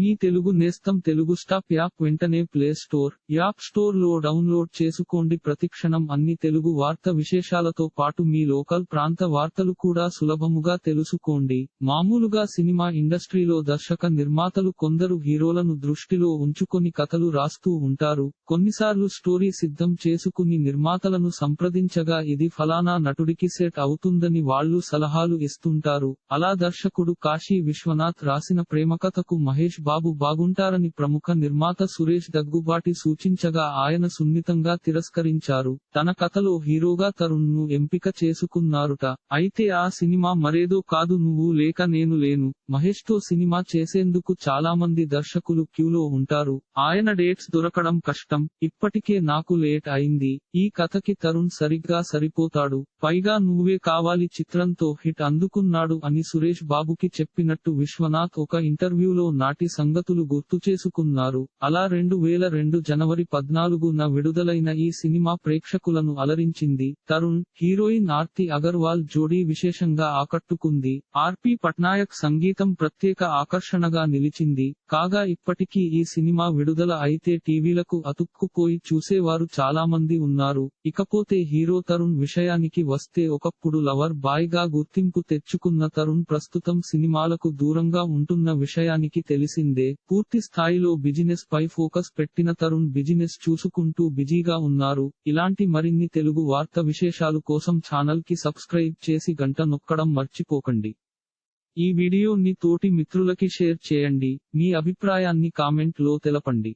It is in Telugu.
మీ తెలుగు నేస్తం తెలుగు స్టాప్ యాప్ వెంటనే ప్లే స్టోర్ యాప్ స్టోర్లో డౌన్లోడ్ చేసుకోండి. ప్రతిక్షణం అన్ని తెలుగు వార్త విశేషాలతో పాటు మీ లోకల్ ప్రాంత వార్తలు కూడా సులభముగా తెలుసుకోండి. మామూలుగా సినిమా ఇండస్ట్రీలో దర్శక నిర్మాతలు కొందరు హీరోలను దృష్టిలో ఉంచుకొని కథలు రాస్తూ ఉంటారు. కొన్నిసార్లు స్టోరీ సిద్ధం చేసుకుని నిర్మాతలను సంప్రదించగా ఇది ఫలానా నటుడికి సెట్ అవుతుందని వాళ్ళు సలహాలు ఇస్తుంటారు. అలా దర్శకుడు కాశీ విశ్వనాథ్ రాసిన ప్రేమకథకు మహేష్ బాబు బాగుంటారని ప్రముఖ నిర్మాత సురేష్ దగ్గుబాటి సూచించగా ఆయన సున్నితంగా తిరస్కరించారు. తన కథలో హీరోగా తరుణ్ను ఎంపిక చేసుకున్నారుట. అయితే ఆ సినిమా మరేదో కాదు నువ్వు లేక నేను లేను. మహేష్తో సినిమా చేసేందుకు చాలా మంది దర్శకులు క్యూలో ఉంటారు. ఆయన డేట్స్ దొరకడం కష్టం. ఇప్పటికే నాకు లేట్ అయింది. ఈ కథకి తరుణ్ సరిగ్గా సరిపోతాడు. పైగా నువ్వే కావాలి చిత్రంతో హిట్ అందుకున్నాడు అని సురేష్ బాబుకి చెప్పినట్టు విశ్వనాథ్ ఒక ఇంటర్వ్యూలో నాటి సంగతులు గుర్తు చేసుకున్నారు. అలా రెండు వేల రెండు జనవరి పద్నాలుగున విడుదలైన ఈ సినిమా ప్రేక్షకులను అలరించింది. తరుణ్ హీరోయిన్ ఆర్తి అగర్వాల్ జోడీ విశేషంగా ఆకట్టుకుంది. ఆర్పి పట్నాయక్ సంగీతం ప్రత్యేక ఆకర్షణగా నిలిచింది. కాగా ఇప్పటికీ ఈ సినిమా విడుదల అయితే టీవీలకు అతుక్కుపోయి చూసేవారు చాలా మంది ఉన్నారు. ఇకపోతే హీరో తరుణ్ విషయానికి వస్తే ఒకప్పుడు లవర్ బాయ్గా గుర్తింపు తెచ్చుకున్న తరుణ్ ప్రస్తుతం సినిమాలకు దూరంగా ఉంటున్న విషయానికి తెలిసిందే పూర్తి స్థాయిలో బిజినెస్ పై ఫోకస్ పెట్టిన తరుణ్ బిజినెస్ చూసుకుంటూ బిజీగా ఉన్నారు. ఇలాంటి మరిన్ని తెలుగు వార్త విశేషాలు కోసం ఛానల్కి సబ్స్క్రైబ్ చేసి గంట నొక్కడం మర్చిపోకండి. ఈ వీడియోని తోటి మిత్రులకి షేర్ చేయండి. మీ అభిప్రాయాన్ని కామెంట్లో తెలపండి.